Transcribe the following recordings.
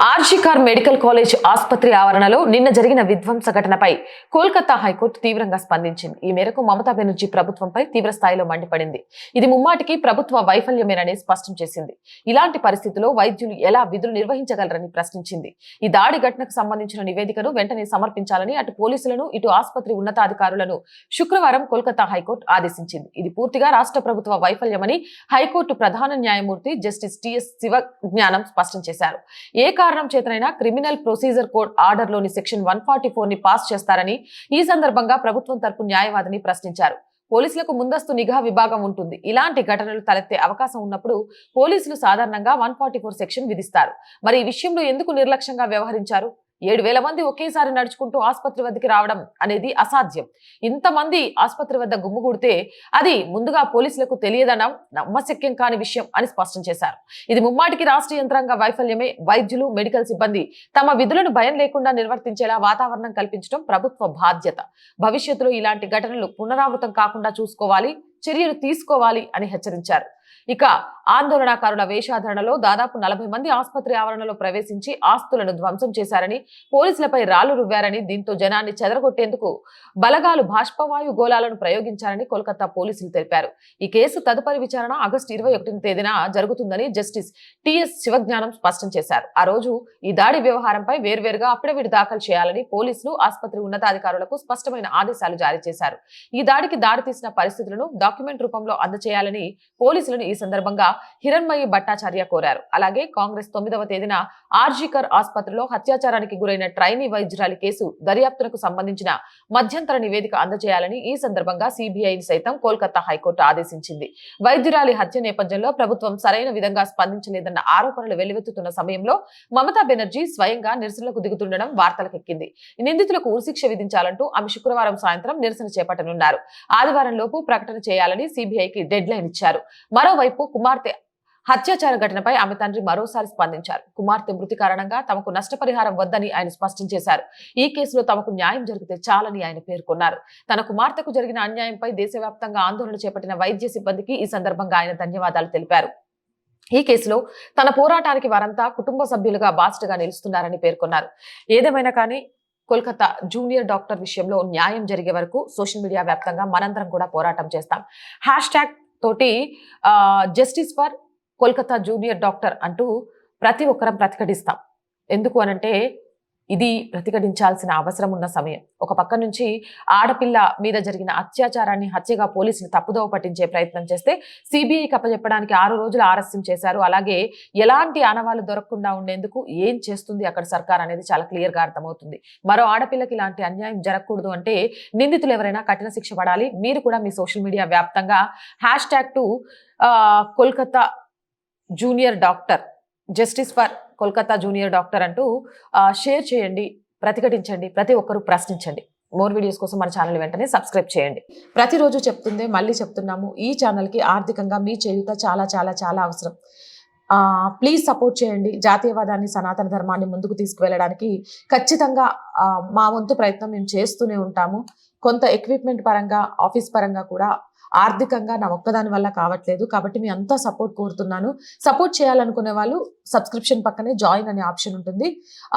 RG Kar medical college ఆసుపత్రి ఆవరణలో నిన్న జరిగిన విధ్వంస ఘటనపై కోల్కతా హైకోర్టు తీవ్రంగా స్పందించింది. ఈ మేరకు మమతా బెనర్జీ ప్రభుత్వంపై తీవ్ర స్థాయిలో మండిపడింది. ఇది ముమ్మాటికి ప్రభుత్వ వైఫల్యమేనని స్పష్టం చేసింది. ఇలాంటి పరిస్థితుల్లో వైద్యులు ఎలా విధులు నిర్వహించగలరని ప్రశ్నించింది. ఈ దాడి ఘటనకు సంబంధించిన నివేదికను వెంటనే సమర్పించాలని అటు పోలీసులను ఇటు ఆసుపత్రి ఉన్నతాధికారులను శుక్రవారం కోల్కతా హైకోర్టు ఆదేశించింది. ఇది పూర్తిగా రాష్ట్ర ప్రభుత్వ వైఫల్యమని హైకోర్టు ప్రధాన న్యాయమూర్తి జస్టిస్ టిఎస్ శివజ్ఞానం స్పష్టం చేశారు. ఏ కారణం చేతనైనా క్రిమినల్ ప్రొసీజర్ కోడ్ ఆర్డర్లోని సెక్షన్ వన్ ఫార్టీ ని పాస్ చేస్తారని ఈ సందర్భంగా ప్రభుత్వం తరపు న్యాయవాదిని ప్రశ్నించారు. పోలీసులకు ముందస్తు నిఘా విభాగం ఉంటుంది. ఇలాంటి ఘటనలు తలెత్తే అవకాశం ఉన్నప్పుడు పోలీసులు సాధారణంగా వన్ సెక్షన్ విధిస్తారు. మరి ఈ విషయంలో ఎందుకు నిర్లక్ష్యంగా వ్యవహరించారు? ఏడు వేల మంది ఒకేసారి నడుచుకుంటూ ఆసుపత్రి వద్దకి రావడం అనేది అసాధ్యం. ఇంతమంది ఆసుపత్రి వద్ద గుమ్ముగూడితే అది ముందుగా పోలీసులకు తెలియదనం నమ్మశక్యం కాని విషయం అని స్పష్టం చేశారు. ఇది ముమ్మాటికి రాష్ట్ర యంత్రాంగ వైఫల్యమే. వైద్యులు మెడికల్ సిబ్బంది తమ విధులను భయం లేకుండా నిర్వర్తించేలా వాతావరణం కల్పించడం ప్రభుత్వ బాధ్యత. భవిష్యత్తులో ఇలాంటి ఘటనలు పునరావృతం కాకుండా చూసుకోవాలి చర్యలు తీసుకోవాలి అని హెచ్చరించారు. ఇక ఆందోళనకారుల వేషాధరణలో దాదాపు నలభై మంది ఆసుపత్రి ఆవరణలో ప్రవేశించి ఆస్తులను ధ్వంసం చేశారని పోలీసులపై రాళ్ళు రువ్వారని దీంతో జనాన్ని చెదరగొట్టేందుకు బలగాలు బాష్పవాయు గోళాలను ప్రయోగించారని కోల్కతా పోలీసులు తెలిపారు. ఈ కేసు తదుపరి విచారణ ఆగస్టు ఇరవై ఒకటిన తేదీన జరుగుతుందని జస్టిస్ టిఎస్ శివజ్ఞానం స్పష్టం చేశారు. ఆ రోజు ఈ దాడి వ్యవహారంపై వేర్వేరుగా అఫిడవిట్ దాఖలు చేయాలని పోలీసులు ఆసుపత్రి ఉన్నతాధికారులకు స్పష్టమైన ఆదేశాలు జారీ చేశారు. ఈ దాడికి దారితీసిన పరిస్థితులను డాక్యుమెంట్ రూపంలో అందజేయాలని పోలీసులను ఈ సందర్భంగా హిరణ్మయి భట్టాచార్య కోరారు. అలాగే కాంగ్రెస్ తొమ్మిదవ తేదీన ఆర్జీకర్ ఆసుపత్రిలో హత్యాచారానికి గురైన ట్రైనీ వైద్యురాలి కేసు దర్యాప్తునకు సంబంధించిన మధ్యంతర నివేదిక అందజేయాలని ఈ సందర్భంగా సిబిఐని సైతం కోల్కతా హైకోర్టు ఆదేశించింది. వైద్యురాలి హత్య నేపథ్యంలో ప్రభుత్వం సరైన విధంగా స్పందించలేదన్న ఆరోపణలు వెల్లువెత్తుతున్న సమయంలో మమతా బెనర్జీ స్వయంగా నిరసనలకు దిగుతుండడం వార్తలకెక్కింది. నిందితులకు ఉరిశిక్ష విధించాలంటూ ఆమె శుక్రవారం సాయంత్రం నిరసన చేపట్టనున్నారు. ఆదివారం లోపు ప్రకటన చేయాలని సిబిఐకి డెడ్ లైన్ ఇచ్చారు. మరోవైపు కుమార్తె హత్యాచార ఘటనపై ఆమె తండ్రి మరోసారి స్పందించారు. కుమార్తె మృతి కారణంగా తమకు నష్టపరిహారం వద్దని ఆయన స్పష్టం చేశారు. ఈ కేసులో తమకు న్యాయం జరిగితే చాలని ఆయన పేర్కొన్నారు. తన కుమార్తెకు జరిగిన అన్యాయంపై దేశవ్యాప్తంగా ఆందోళన చేపట్టిన వైద్య సిబ్బందికి ఈ సందర్భంగా ఆయన ధన్యవాదాలు తెలిపారు. ఈ కేసులో తన పోరాటానికి వారంతా కుటుంబ సభ్యులుగా బాస్ట్గా నిలుస్తున్నారని పేర్కొన్నారు. ఏదేమైనా కానీ కోల్కతా జూనియర్ డాక్టర్ విషయంలో న్యాయం జరిగే వరకు సోషల్ మీడియా వ్యాప్తంగా మనందరం కూడా పోరాటం చేస్తాం. హ్యాష్ ట్యాగ్ తోటి justice for Kolkata junior doctor అంటూ ప్రతి ఒక్కరం ప్రతిఘటిస్తాం. ఎందుకు అనంటే ఇది ప్రతిఘటించాల్సిన అవసరం ఉన్న సమయం. ఒక పక్క నుంచి ఆడపిల్ల మీద జరిగిన అత్యాచారాన్ని హత్యగా పోలీసులు తప్పుదోవ పట్టించే ప్రయత్నం చేస్తే సిబిఐ కప్పజెప్పడానికి ఆరు రోజులు ఆలస్యం చేశారు. అలాగే ఎలాంటి ఆనవాళ్ళు దొరకకుండా ఉండేందుకు ఏం చేస్తుంది అక్కడ సర్కార్ అనేది చాలా క్లియర్గా అర్థమవుతుంది. మరో ఆడపిల్లకి ఇలాంటి అన్యాయం జరగకూడదు అంటే నిందితులు ఎవరైనా కఠిన శిక్ష పడాలి. మీరు కూడా మీ సోషల్ మీడియా వ్యాప్తంగా hash tag to Kolkata junior doctor justice for Kolkata junior doctor అంటూ షేర్ చేయండి ప్రతిఘటించండి ప్రతి ఒక్కరూ ప్రశ్నించండి. మోర్ వీడియోస్ కోసం మన ఛానల్ వెంటనే సబ్స్క్రైబ్ చేయండి. ప్రతిరోజు చెప్తుందే మళ్ళీ చెప్తున్నాము ఈ ఛానల్కి ఆర్థికంగా మీ చేయుత చాలా చాలా చాలా అవసరం. ప్లీజ్ సపోర్ట్ చేయండి జాతీయవాదాన్ని సనాతన ధర్మాన్ని ముందుకు తీసుకువెళ్ళడానికి ఖచ్చితంగా మా వంతు ప్రయత్నం మేము చేస్తూనే ఉంటాము. కొంత ఎక్విప్మెంట్ పరంగా ఆఫీస్ పరంగా కూడా ఆర్థికంగా నా ఒక్కదాని వల్ల కావట్లేదు. కాబట్టి మీ అంతా సపోర్ట్ కోరుతున్నాను. సపోర్ట్ చేయాలనుకునే వాళ్ళు సబ్స్క్రిప్షన్ పక్కనే జాయిన్ అనే ఆప్షన్ ఉంటుంది.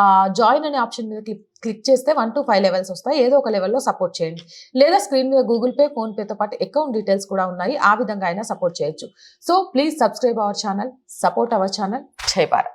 ఆ జాయిన్ అనే ఆప్షన్ మీద క్లిక్ క్లిక్ చేస్తే వన్ టు ఫైవ్ లెవెల్స్ వస్తాయి. ఏదో ఒక లెవెల్లో సపోర్ట్ చేయండి. లేదా స్క్రీన్ మీద గూగుల్ పే ఫోన్ పేతో పాటు అకౌంట్ డీటెయిల్స్ కూడా ఉన్నాయి. ఆ విధంగా అయినా సపోర్ట్ చేయొచ్చు. So please subscribe our channel support our channel Jai Bharat